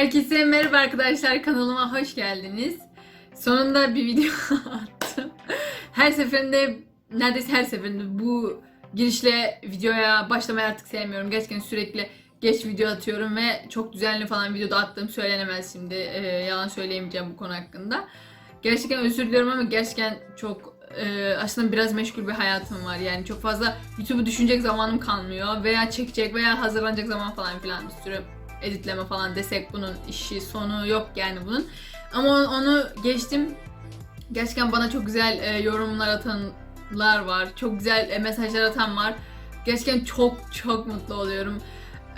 Herkese merhaba arkadaşlar kanalıma hoş geldiniz. Sonunda bir video attım. Her seferinde neredeyse her seferinde bu girişle videoya başlamayı artık sevmiyorum. Gerçekten sürekli geç video atıyorum ve çok düzenli falan videoda attığım söylenemez şimdi. Ee, yalan söyleyemeyeceğim bu konu hakkında. Gerçekten özür diliyorum ama gerçekten çok e, aslında biraz meşgul bir hayatım var. Yani çok fazla YouTube'u düşünecek zamanım kalmıyor. Veya çekecek veya hazırlanacak zaman falan filan bir sürü editleme falan desek bunun işi sonu yok yani bunun. Ama onu- geçtim. Gerçekten bana çok güzel e, yorumlar atanlar var. Çok güzel e, mesajlar atan var. Gerçekten çok çok mutlu oluyorum.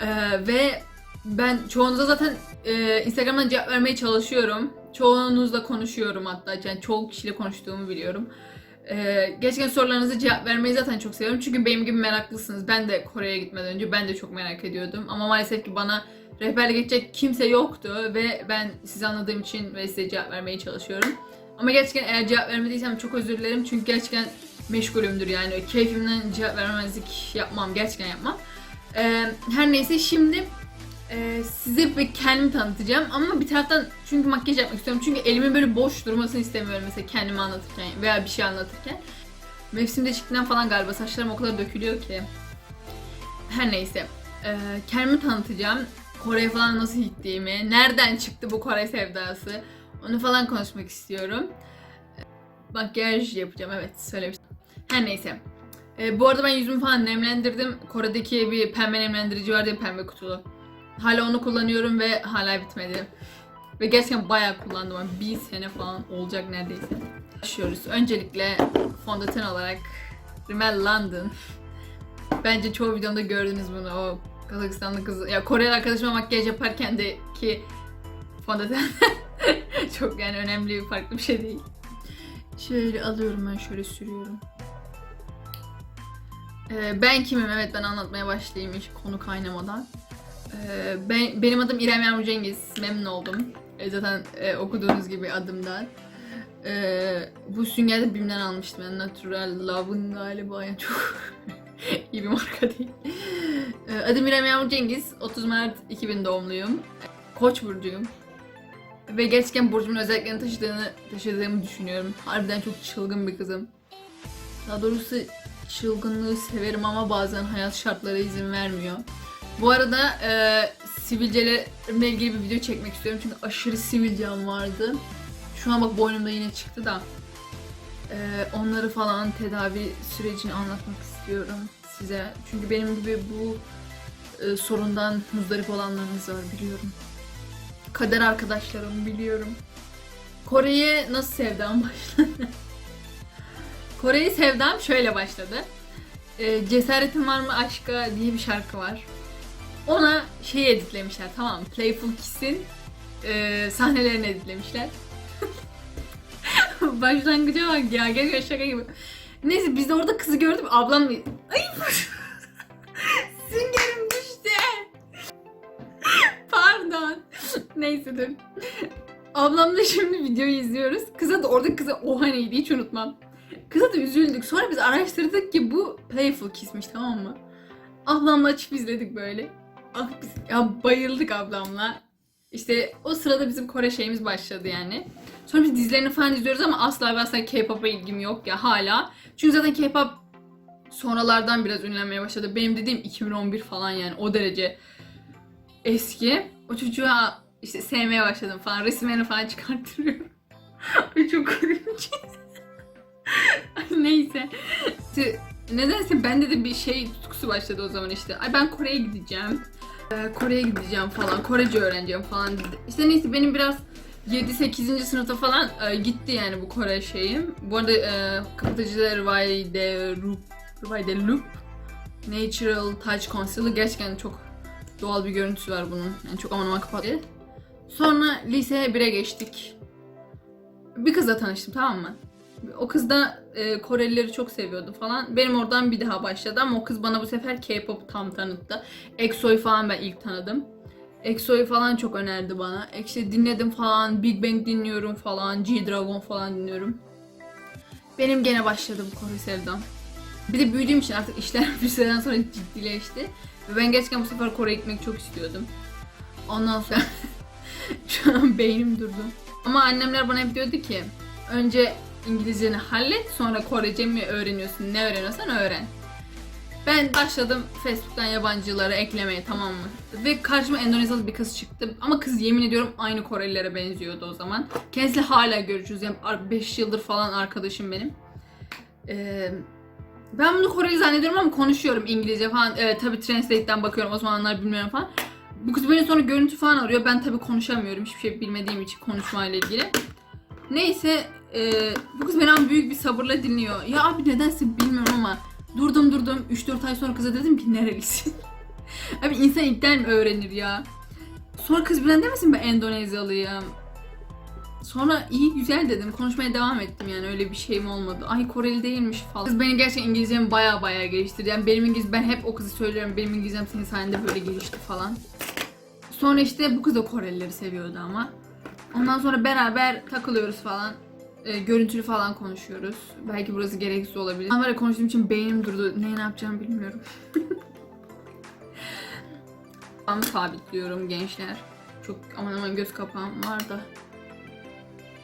E, ve ben çoğunuza zaten e, Instagram'dan cevap vermeye çalışıyorum. Çoğunuzla konuşuyorum hatta. Yani çoğu kişiyle konuştuğumu biliyorum. E, gerçekten sorularınıza cevap vermeyi zaten çok seviyorum. Çünkü benim gibi meraklısınız. Ben de Kore'ye gitmeden önce ben de çok merak ediyordum. Ama maalesef ki bana rehberlik edecek kimse yoktu ve ben sizi anladığım için ve size cevap vermeye çalışıyorum. Ama gerçekten eğer cevap vermediysem çok özür dilerim çünkü gerçekten meşgulümdür yani keyfimden cevap vermemezlik yapmam gerçekten yapmam. Ee, her neyse şimdi e, size bir kendimi tanıtacağım ama bir taraftan çünkü makyaj yapmak istiyorum çünkü elimin böyle boş durmasını istemiyorum mesela kendimi anlatırken veya bir şey anlatırken. Mevsimde çıktığından falan galiba saçlarım o kadar dökülüyor ki. Her neyse. Ee, kendimi tanıtacağım. Kore'ye falan nasıl gittiğimi, nereden çıktı bu Kore sevdası onu falan konuşmak istiyorum. Ee, Makyaj yapacağım evet söylemiştim. Her neyse. Ee, bu arada ben yüzümü falan nemlendirdim. Kore'deki bir pembe nemlendirici vardı ya pembe kutulu. Hala onu kullanıyorum ve hala bitmedi. Ve gerçekten bayağı kullandım. Bir sene falan olacak neredeyse. Başlıyoruz. Öncelikle fondöten olarak Rimmel London. Bence çoğu videomda gördünüz bunu. O Kazakistanlı kız, ya Koreli arkadaşıma makyaj yaparken de ki fondöten çok yani önemli farklı bir şey değil. Şöyle alıyorum ben şöyle sürüyorum. Ee, ben kimim? Evet ben anlatmaya başlayayım hiç konu kaynamadan. Ee, ben, benim adım İrem Yağmur Cengiz. Memnun oldum. Ee, zaten e, okuduğunuz gibi adımdan. Ee, bu süngeri de BİM'den almıştım. Yani Natural Love'ın galiba. Yani çok iyi bir marka değil. Ee, adım İrem Yağmur Cengiz. 30 Mart 2000 doğumluyum. Koç burcuyum. Ve gerçekten burcumun özelliklerini taşıdığını, taşıdığımı düşünüyorum. Harbiden çok çılgın bir kızım. Daha doğrusu çılgınlığı severim ama bazen hayat şartları izin vermiyor. Bu arada e, sivilcelerimle ilgili bir video çekmek istiyorum çünkü aşırı sivilcem vardı. Şu an bak boynumda yine çıktı da. E, onları falan tedavi sürecini anlatmak istiyorum size. Çünkü benim gibi bu e, sorundan muzdarip olanlarınız var biliyorum. Kader arkadaşlarım biliyorum. Kore'ye nasıl sevdam başladı? Kore'yi sevdam şöyle başladı. E, Cesaretin Var mı Aşka diye bir şarkı var. Ona şey editlemişler tamam? Playful Kiss'in e, sahnelerini editlemişler. Başlangıca bak ya gerçekten şaka gibi. Neyse biz orada kızı gördük ablam Ay Süngerim düştü. Pardon. Neyse dur. Ablamla şimdi videoyu izliyoruz. Kıza da orada kıza oha neydi hiç unutmam. Kıza da üzüldük. Sonra biz araştırdık ki bu Playful Kiss'miş tamam mı? Ablamla açıp izledik böyle. Ah biz ya bayıldık ablamla. İşte o sırada bizim Kore şeyimiz başladı yani. Sonra biz dizilerini falan izliyoruz ama asla ve asla K-pop'a ilgim yok ya hala. Çünkü zaten K-pop sonralardan biraz ünlenmeye başladı. Benim dediğim 2011 falan yani o derece eski. O çocuğa işte sevmeye başladım falan. Resimlerini falan çıkarttırıyorum. Ay çok korkunç. Neyse. Nedense bende de bir şey tutkusu başladı o zaman işte. Ay ben Kore'ye gideceğim. Ee, Kore'ye gideceğim falan. Korece öğreneceğim falan. İşte neyse benim biraz 7-8. sınıfta falan e, gitti yani bu Kore şeyim. Bu arada e, kapatıcıda Rivai de Loop, Natural Touch Concealer gerçekten çok doğal bir görüntüsü var bunun. Yani çok aman aman kapattı. Sonra lise 1'e geçtik. Bir kızla tanıştım tamam mı? O kız da e, Korelileri çok seviyordu falan. Benim oradan bir daha başladı ama o kız bana bu sefer K-pop tam tanıttı. EXO'yu falan ben ilk tanıdım. EXO'yu falan çok önerdi bana. İşte dinledim falan, Big Bang dinliyorum falan, G-Dragon falan dinliyorum. Benim gene başladı bu Kore sevdam. Bir de büyüdüğüm için artık işler bir süreden sonra ciddileşti. Ve ben gerçekten bu sefer Kore'ye gitmek çok istiyordum. Ondan sonra Şu an beynim durdu. Ama annemler bana hep diyordu ki önce İngilizceni hallet sonra Korece mi öğreniyorsun ne öğreniyorsan öğren. Ben başladım Facebook'tan yabancıları eklemeye tamam mı? Ve karşıma Endonezyalı bir kız çıktı. Ama kız yemin ediyorum aynı Korelilere benziyordu o zaman. Kendisiyle hala görüşürüz. Yani 5 yıldır falan arkadaşım benim. Ee, ben bunu Koreli zannediyorum ama konuşuyorum İngilizce falan. Ee, tabii Translate'den bakıyorum o zamanlar bilmiyorum falan. Bu kız beni sonra görüntü falan arıyor. Ben tabii konuşamıyorum. Hiçbir şey bilmediğim için konuşmayla ilgili. Neyse e, bu kız beni büyük bir sabırla dinliyor. Ya abi nedense bilmiyorum ama durdum durdum 3-4 ay sonra kıza dedim ki nerelisin? abi insan ilkten mi öğrenir ya? Sonra kız birden demesin ben Endonezyalıyım. Sonra iyi güzel dedim. Konuşmaya devam ettim yani öyle bir şeyim olmadı. Ay Koreli değilmiş falan. Kız beni gerçekten İngilizcemi baya baya geliştirdi. Yani benim İngiliz ben hep o kızı söylüyorum. Benim İngilizcem senin sayende böyle gelişti falan. Sonra işte bu kız da Korelileri seviyordu ama. Ondan sonra beraber takılıyoruz falan. E, görüntülü falan konuşuyoruz. Belki burası gereksiz olabilir. Böyle konuştuğum için beynim durdu. Ne ne yapacağımı bilmiyorum. Tam sabitliyorum gençler. Çok aman aman göz kapağım var da.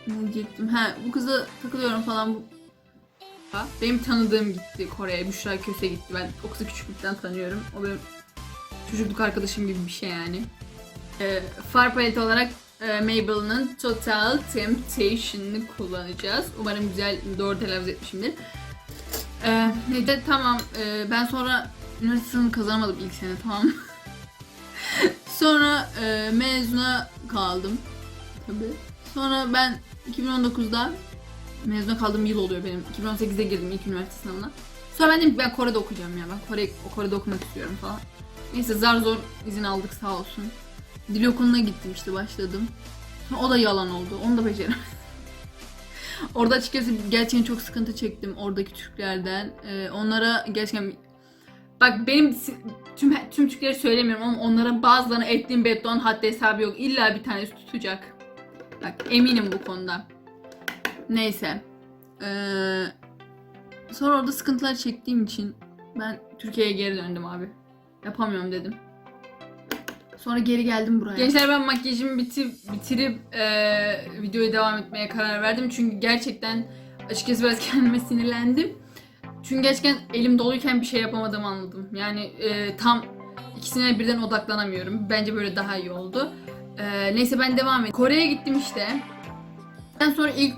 Ne diyecektim? Ha bu kıza takılıyorum falan. Benim tanıdığım gitti Kore'ye. Büşra Köse gitti. Ben o kızı küçüklükten tanıyorum. O benim çocukluk arkadaşım gibi bir şey yani. Ee, far palette olarak e, Maybelline'ın Total Temptation'ını kullanacağız. Umarım güzel, doğru telaffuz etmişimdir. Ee, neyse tamam. Ee, ben sonra üniversite kazanamadım ilk sene tamam? Sonra e, mezuna kaldım. Tabii. Sonra ben 2019'da mezuna kaldığım yıl oluyor benim. 2018'de girdim ilk üniversite sınavına. Sonra ben dedim ben Kore'de okuyacağım ya. Ben Kore, Kore'de okumak istiyorum falan. Neyse zar zor izin aldık sağ olsun. Dil okuluna gittim işte başladım. O da yalan oldu. Onu da beceremedim. Orada açıkçası gerçekten çok sıkıntı çektim oradaki Türklerden. Ee, onlara gerçekten Bak benim tüm tüm Türkleri söylemiyorum ama onlara bazılarına ettiğim beddon haddi hesabı yok. İlla bir tanesi tutacak. Bak eminim bu konuda. Neyse. Ee, sonra orada sıkıntılar çektiğim için ben Türkiye'ye geri döndüm abi. Yapamıyorum dedim. Sonra geri geldim buraya. Gençler ben makyajımı bitir, bitirip eee videoya devam etmeye karar verdim. Çünkü gerçekten açıkçası biraz kendime sinirlendim. Çünkü gerçekten elim doluyken bir şey yapamadığımı anladım. Yani eee, tam ikisine birden odaklanamıyorum. Bence böyle daha iyi oldu. Eee, neyse ben devam edeyim. Kore'ye gittim işte. Ondan sonra ilk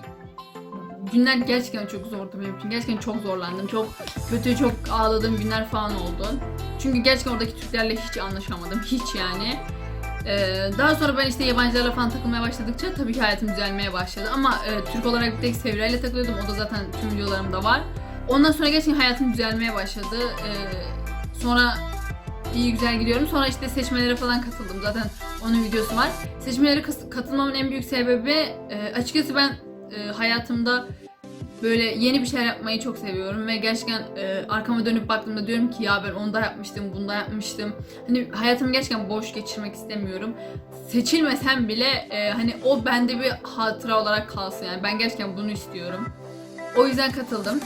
günler gerçekten çok zordu benim için. Gerçekten çok zorlandım. Çok kötü, çok ağladığım günler falan oldu. Çünkü gerçekten oradaki Türklerle hiç anlaşamadım. Hiç yani. Ee, daha sonra ben işte yabancılarla falan takılmaya başladıkça tabii ki hayatım düzelmeye başladı. Ama e, Türk olarak bir tek Sevra ile takılıyordum. O da zaten tüm videolarımda var. Ondan sonra gerçekten hayatım düzelmeye başladı. Ee, sonra iyi güzel gidiyorum. Sonra işte seçmelere falan katıldım. Zaten onun videosu var. Seçmelere katılmamın en büyük sebebi e, açıkçası ben e, hayatımda böyle yeni bir şeyler yapmayı çok seviyorum ve gerçekten e, arkama dönüp baktığımda diyorum ki ya ben onu da yapmıştım, bunu da yapmıştım. Hani hayatımı gerçekten boş geçirmek istemiyorum. Seçilmesem bile e, hani o bende bir hatıra olarak kalsın yani ben gerçekten bunu istiyorum. O yüzden katıldım.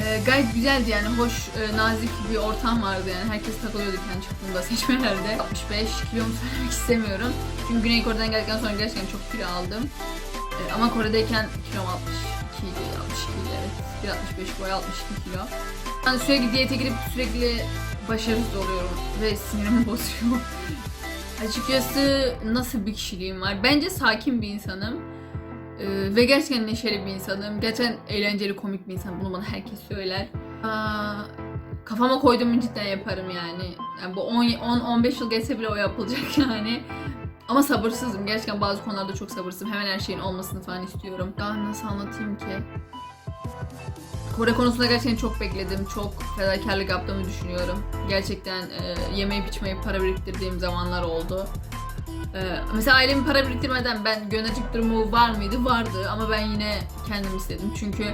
E, gayet güzeldi yani hoş, e, nazik bir ortam vardı yani herkes takılıyordu kendi çıktığımda seçmelerde. 65 kilomu söylemek istemiyorum. Çünkü Güney Kore'den geldikten sonra gerçekten çok kilo aldım. E, ama Kore'deyken kilom 62 idi, 62 idi evet. 1.65 boy 62 kilo. Ben sürekli diyete girip sürekli başarısız oluyorum ve sinirimi bozuyor. Açıkçası nasıl bir kişiliğim var? Bence sakin bir insanım. Ee, ve gerçekten neşeli bir insanım. Gerçekten eğlenceli, komik bir insan. Bunu bana herkes söyler. Aa, kafama koyduğumu cidden yaparım yani. yani bu 10-15 yıl geçse bile o yapılacak yani. Ama sabırsızım. Gerçekten bazı konularda çok sabırsızım. Hemen her şeyin olmasını falan istiyorum. Daha nasıl anlatayım ki? Kore konusunda gerçekten çok bekledim. Çok fedakarlık yaptığımı düşünüyorum. Gerçekten e, yemeyip içmeyip para biriktirdiğim zamanlar oldu. E, mesela ailemin para biriktirmeden ben göndercik durumu var mıydı? Vardı ama ben yine kendim istedim. Çünkü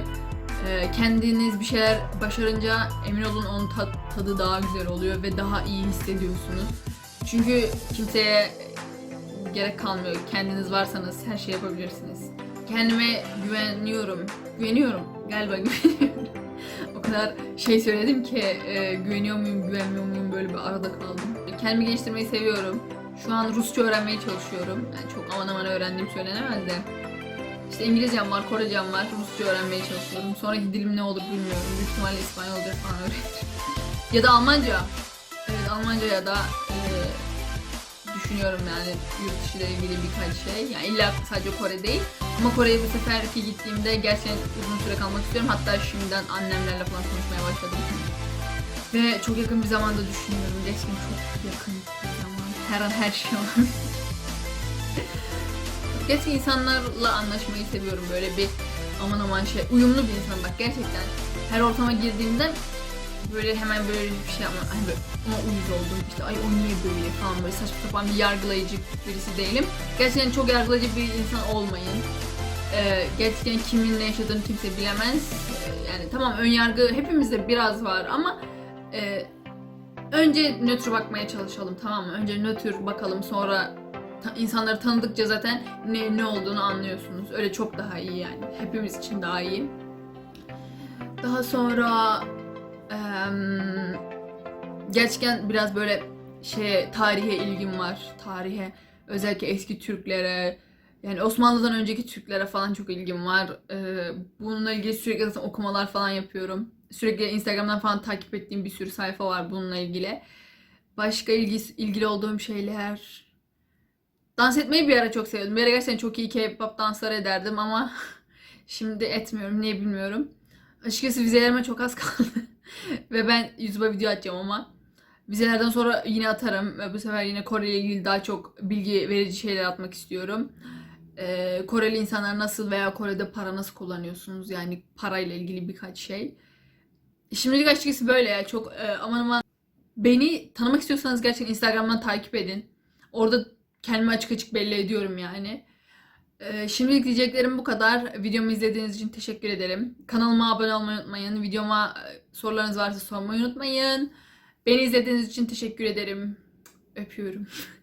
e, kendiniz bir şeyler başarınca emin olun onun tat- tadı daha güzel oluyor ve daha iyi hissediyorsunuz. Çünkü kimseye gerek kalmıyor. Kendiniz varsanız her şey yapabilirsiniz. Kendime güveniyorum. Güveniyorum. Galiba güveniyorum. o kadar şey söyledim ki e, güveniyor muyum, güvenmiyor muyum böyle bir arada kaldım. Kendimi geliştirmeyi seviyorum. Şu an Rusça öğrenmeye çalışıyorum. Yani çok aman aman öğrendiğim söylenemez de. İşte İngilizcem var, Korecem var. Rusça öğrenmeye çalışıyorum. Sonraki dilim ne olur bilmiyorum. Büyük ihtimalle İspanyolca falan öğrenirim. ya da Almanca. Evet Almanca ya da e, düşünüyorum yani yurt dışı ile ilgili birkaç şey. Yani illa sadece Kore değil. Ama Kore'ye bu seferki gittiğimde gerçekten uzun süre kalmak istiyorum. Hatta şimdiden annemlerle falan konuşmaya başladım. Ve çok yakın bir zamanda düşünüyorum. Gerçekten çok yakın bir zaman. Her an her şey olan. Gerçekten insanlarla anlaşmayı seviyorum. Böyle bir aman aman şey. Uyumlu bir insan bak gerçekten. Her ortama girdiğimde böyle hemen böyle bir şey yapmam. Hani böyle ona uyuz oldum. İşte ay o niye böyle falan böyle saçma sapan bir yargılayıcı birisi değilim. Gerçekten çok yargılayıcı bir insan olmayın. Ee, gerçekten kimin ne yaşadığını kimse bilemez. Ee, yani tamam ön yargı hepimizde biraz var ama e, önce nötr bakmaya çalışalım tamam mı? Önce nötr bakalım sonra ta- insanları tanıdıkça zaten ne, ne olduğunu anlıyorsunuz. Öyle çok daha iyi yani. Hepimiz için daha iyi. Daha sonra gerçekten biraz böyle şey tarihe ilgim var. Tarihe özellikle eski Türklere yani Osmanlı'dan önceki Türklere falan çok ilgim var. Bununla ilgili sürekli zaten okumalar falan yapıyorum. Sürekli Instagram'dan falan takip ettiğim bir sürü sayfa var bununla ilgili. Başka ilgi, ilgili olduğum şeyler... Dans etmeyi bir ara çok seviyordum. Bir ara gerçekten çok iyi K-pop dansları ederdim ama şimdi etmiyorum. Niye bilmiyorum. Açıkçası vizelerime çok az kaldı. Ve ben YouTube'a video atacağım ama. Vizelerden sonra yine atarım. Ve bu sefer yine Kore ile ilgili daha çok bilgi verici şeyler atmak istiyorum. Ee, Koreli insanlar nasıl veya Kore'de para nasıl kullanıyorsunuz? Yani parayla ilgili birkaç şey. Şimdilik açıkçası böyle ya. Çok e, aman aman. Beni tanımak istiyorsanız gerçekten Instagram'dan takip edin. Orada kendimi açık açık belli ediyorum yani. Ee, şimdilik diyeceklerim bu kadar. Videomu izlediğiniz için teşekkür ederim. Kanalıma abone olmayı unutmayın. Videoma e, sorularınız varsa sormayı unutmayın. Beni izlediğiniz için teşekkür ederim. Öpüyorum.